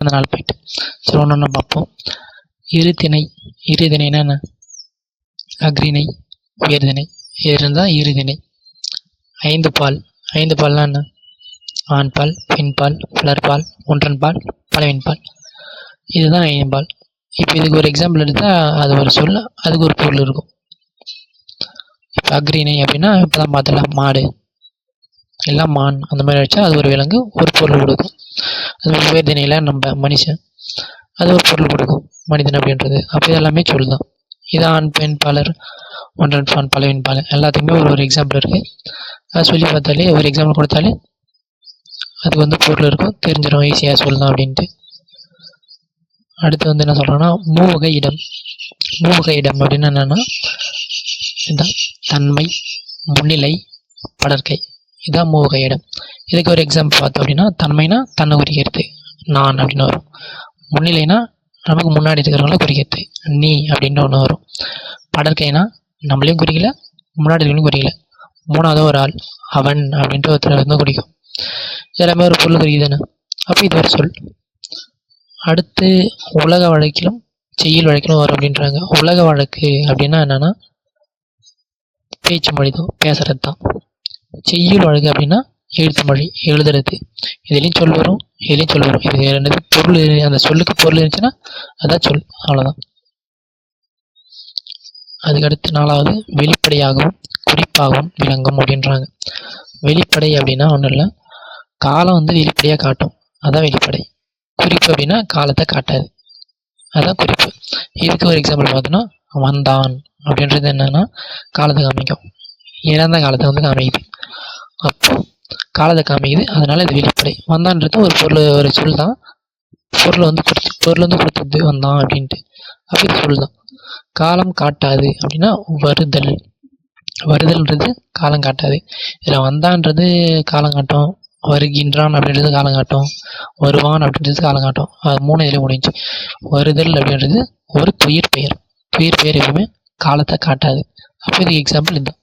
அந்த நாள் போயிட்டு. சரி ஒன்று ஒன்று பார்ப்போம். இருதிணை இருதிணைனா என்ன அக்ரிணை உயர்திணை. இது இருந்தால் இருதிணை ஐந்து பால். ஐந்து பால்னா என்ன? ஆண் பால் பெண் பால் புலர்பால் ஒன்றன் பால் பலவின் பால். இதுதான் ஐந்து பால். இப்போ இதுக்கு ஒரு எக்ஸாம்பிள் எடுத்தால் அது ஒரு சொல் அதுக்கு ஒரு பொருள் இருக்கும். இப்போ அக்ரிணை அப்படின்னா இப்போ தான் பார்த்தலாம் மாடு. எல்லாம் மான். அந்த மாதிரி வச்சா அது ஒரு விலங்கு ஒரு பொருள் கொடுக்கும். அது மாதிரி நம்ம மனுஷன் அது ஒரு பொருள் கொடுக்கும் மனிதன் அப்படின்றது. அப்போ இதெல்லாமே சொல் தான் இது ஆண் பெண் பாலர் ஒன்றன் ஃபான் பலவின் பாலர். எல்லாத்துக்குமே ஒரு ஒரு எக்ஸாம்பிள் இருக்குது அதை சொல்லி பார்த்தாலே ஒரு எக்ஸாம்பிள் கொடுத்தாலே அதுக்கு வந்து பொருள் இருக்கும். தெரிஞ்சிடும் ஈஸியாக சொல்லலாம் அப்படின்ட்டு. அடுத்து வந்து என்ன சொல்கிறோன்னா மூவகை இடம். மூவகை இடம் அப்படின்னு என்னென்னா இதுதான் தன்மை முன்னிலை படற்கை. இதுதான் மூவகை இடம். இதுக்கு ஒரு எக்ஸாம்பிள் பார்த்தோம் அப்படின்னா தன்மைனா தன்னை குறிக்கிறது நான் அப்படின்னு வரும். முன்னிலைனா நமக்கு முன்னாடி இருக்கிறவங்கள குறிக்கிறது நீ அப்படின்னு ஒன்று வரும். படற்கைனா நம்மளையும் குறிக்கல முன்னாடி இருக்கணும் குறிக்கல. மூணாவது ஒரு ஆள் அவன் அப்படின்ட்டு ஒருத்தர் வந்து குறிக்கும். எல்லாமே ஒரு பொருள் குறிக்குதுன்னு அப்போ இது ஒரு சொல். அடுத்து உலக வழக்கிலும் செய்யுள் வழக்கிலும் வரும் அப்படின்றாங்க. உலக வழக்கு அப்படின்னா என்னன்னா பேச்சு மொழி தான் பேசுறது தான். செய்யுள் வழக்கு அப்படின்னா எழுத்து மொழி எழுதுறது. இதுலேயும் சொல் வரும் இதுலேயும் சொல் வரும். இது என்னது? பொருள் அந்த சொல்லுக்கு பொருள் இருந்துச்சுன்னா அதான் சொல். அவ்வளோதான் அதுக்கடுத்து நாலாவது வெளிப்படையாகவும் குறிப்பாகவும் விளங்கும் அப்படின்றாங்க. வெளிப்படை அப்படின்னா ஒன்றும் இல்லை. காலம் வந்து வெளிப்படையாக காட்டும். அதான் வெளிப்படை. குறிப்பு அப்படின்னா காலத்தை காட்டாது. அதான் குறிப்பு. இதுக்கு ஒரு எக்ஸாம்பிள் பார்த்தோன்னா வந்தான் அப்படின்றது என்னென்னா காலத்தை காமிக்கும். இறந்த காலத்தை வந்து காமிக்குது. அப்போ காலத்தை காமிக்குது. அதனால் இது வெளிப்படை. வந்தான்றது ஒரு பொருள் ஒரு சொல் தான். பொருளை வந்து கொடுத்து பொருள் வந்து கொடுத்தது வந்தான் அப்படின்ட்டு. அப்படி சொல் தான். காலம் காட்டாது அப்படின்னா வருதல். வருதல்ன்றது காலம் காட்டாது. இதில் வந்தான்றது காலம் காட்டும். வருகின்றான் அப்படின்றது காலம் காட்டும். வருவான் அப்படின்றது காலம் காட்டும். அது மூணு இதில் முடிஞ்சு வருதல் அப்படின்றது ஒரு துயிர் பெயர். துயிர் பெயர் எப்பவுமே காலத்தை காட்டாது. அப்போ இதுக்கு எக்ஸாம்பிள் இதுதான்